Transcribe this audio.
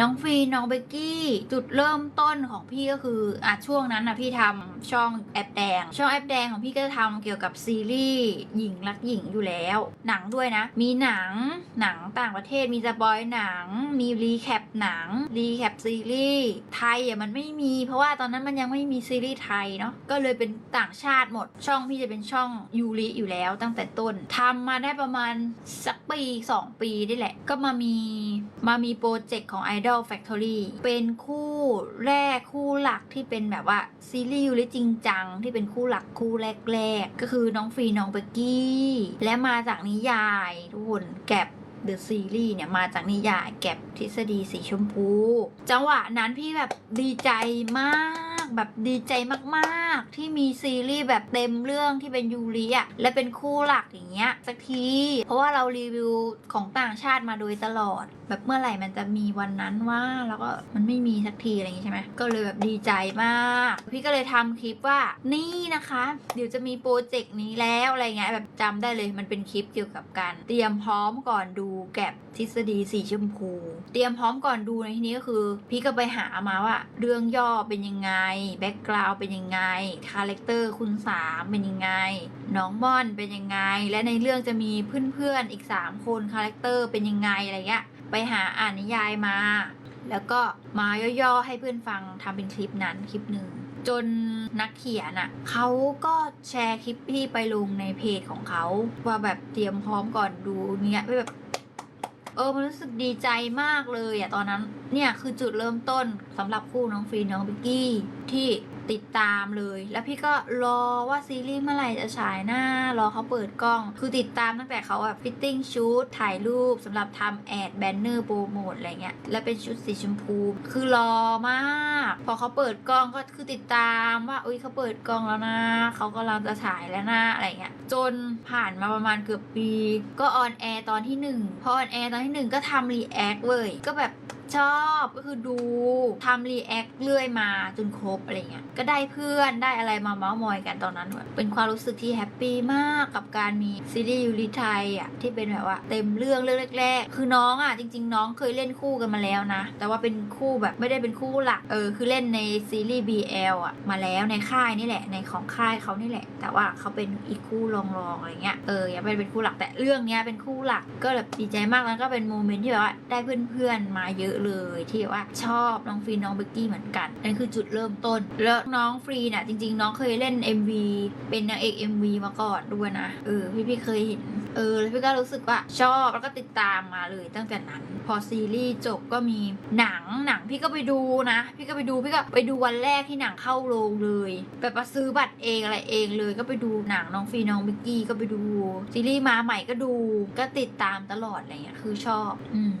น้องฟรีน้องเบกกี้ จุดเริ่มต้นของพี่ก็คืออะช่วงนั้นนะพี่ทำช่องแอปแดง ช่องแอปแดงของพี่ก็จะทำเกี่ยวกับซีรีส์หญิงรักหญิงอยู่แล้ว หนังด้วยนะ มีหนังหนังต่างประเทศมีสปอยหนัง มีรีแคปหนังรีแคปซีรีส์ไทยอะมันไม่มี เพราะว่าตอนนั้นมันยังไม่มีซีรีส์ไทยเนาะก็เลยเป็นต่างชาติหมด ช่องพี่จะเป็นช่องยูริอยู่แล้วตั้งแต่ต้นทำมาได้ประมาณสักปี 2 ปีนี่แหละ ก็มามีมามีโปรเจกต์ของ Idol Factory เป็นคู่แรกคู่หลักที่เป็นแบบว่าซีรีส์ยูริจริงจัง ที่เป็นคู่หลักคู่แรก ๆ ก็คือน้องฟรีน้องเบกกี้ และมาจากนิยายทุกคนแก็บเดอะซีรีส์เนี่ยมาจากนิยายแก็บทฤษฎีสีชมพู จังหวะนั้นพี่แบบดีใจมาก แบบดีใจมากๆ ที่มีซีรีส์แบบเต็มเรื่องที่เป็นยูริอะและเป็นคู่หลักอย่างเงี้ยสักที เพราะว่าเรารีวิวของต่างชาติมาโดยตลอด แบบเมื่อไหร่มันจะมีวันนั้นว่าแล้วก็มันไม่มีสักทีอะไรอย่างงี้ใช่ไหมก็เลยแบบดีใจมาก พี่ก็เลยทำคลิปว่านี่นะคะ เดี๋ยวจะมีโปรเจกต์นี้แล้วอะไรเงี้ยแบบจำได้เลยมันเป็นคลิปเกี่ยวกับการเตรียมพร้อมก่อนดูแก็บทฤษฎีสีชมพู เตรียมพร้อมก่อนดูในที่นี้ก็คือ พี่ก็ไปหามาว่าเรื่องย่อเป็นยังไงแบ็กกราวด์เป็นยังไงคาแรคเตอร์คุณสามเป็นยังไง น้องม่อนเป็นยังไง และในเรื่องจะมีเพื่อนๆอีก 3 คนคาแรคเตอร์เป็นยังไงอะไรเงี้ยไปหาอ่านนิยายมา แล้วก็มาย่อๆให้เพื่อนฟังทำเป็นคลิปนั้นคลิปหนึ่งจนนักเขียนอะเขาก็แชร์คลิปพี่ไปลงในเพจของเขาว่าแบบเตรียมพร้อมก่อนดูเนี้ยแบบเออมันรู้สึกดีใจมากเลยอะตอนนั้นเนี่ยคือจุดเริ่มต้นสำหรับคู่น้องฟรีน้องบิกกี้ ที่ติดตามเลย แล้วพี่ก็รอว่าซีรีส์เมื่อไหร่จะฉายหน้ารอเขาเปิดกล้อง คือติดตามตั้งแต่เขาแบบฟิตติ้งชุดถ่ายรูปสำหรับทำแอดแบนเนอร์โปรโมทอะไรเงี้ย แล้วเป็นชุดสีชมพู คือรอมาก พอเขาเปิดกล้องก็คือติดตามว่าอุ้ยเขาเปิดกล้องแล้วนะเขากำลังจะฉายแล้วนะอะไรเงี้ย จนผ่านมาประมาณเกือบปี ก็ออนแอร์ตอนที่หนึ่งพอออนแอร์ตอนที่หนึ่งก็ทำรีแอคเว้ยก็แบบ ชอบก็คือดูทำรีแอคเรื่อยมาจนครบอะไรเงี้ยก็ได้เพื่อนได้อะไรมาเมาส์มอยกันตอนนั้นเป็นความรู้สึกที่แฮปปี้มากกับการมีซีรีส์ยูริไทยอะที่เป็นแบบว่าเต็มเรื่องเรื่องแรกๆ คือน้องอะจริง ๆ น้องเคยเล่นคู่กันมาแล้วนะ แต่ว่าเป็นคู่แบบไม่ได้เป็นคู่หลักเออคือเล่นในซีรีส์ BL อะมาแล้วในค่ายนี่แหละในของค่ายเขานี่แหละ แต่ว่าเขาเป็นอีกคู่รองๆอะไรเงี้ยเออยังไม่เป็นคู่หลักแต่เรื่องเนี้ยเป็นคู่หลักก็แบบดีใจมากแล้วก็เป็นโมเมนต์ที่แบบว่าได้เพื่อนๆมาเยอะเลย ที่ว่าชอบน้องฟรีน้องเบกกี้เหมือนกันนั่นคือจุดเริ่มต้น แล้วน้องฟรีน่ะจริง ๆ น้องเคยเล่น MV เป็นนางเอก MV มาก่อนด้วยนะเออพี่พี่เคยเห็นเออแล้วพี่ก็รู้สึกว่าชอบแล้วก็ติดตามมาเลยตั้งแต่นั้น พอซีรีส์จบก็มีหนังหนังพี่ก็ไปดูนะ พี่ก็ไปดูพี่ก็ไปดูวันแรกที่หนังเข้าโรงเลยแบบว่าซื้อบัตรเองอะไรเองเลยก็ไปดูหนังน้องฟรีน้องบิกกี้ก็ไปดูซีรีส์มาใหม่ก็ดูก็ติดตามตลอดอะไรเงี้ยคือชอบ อืม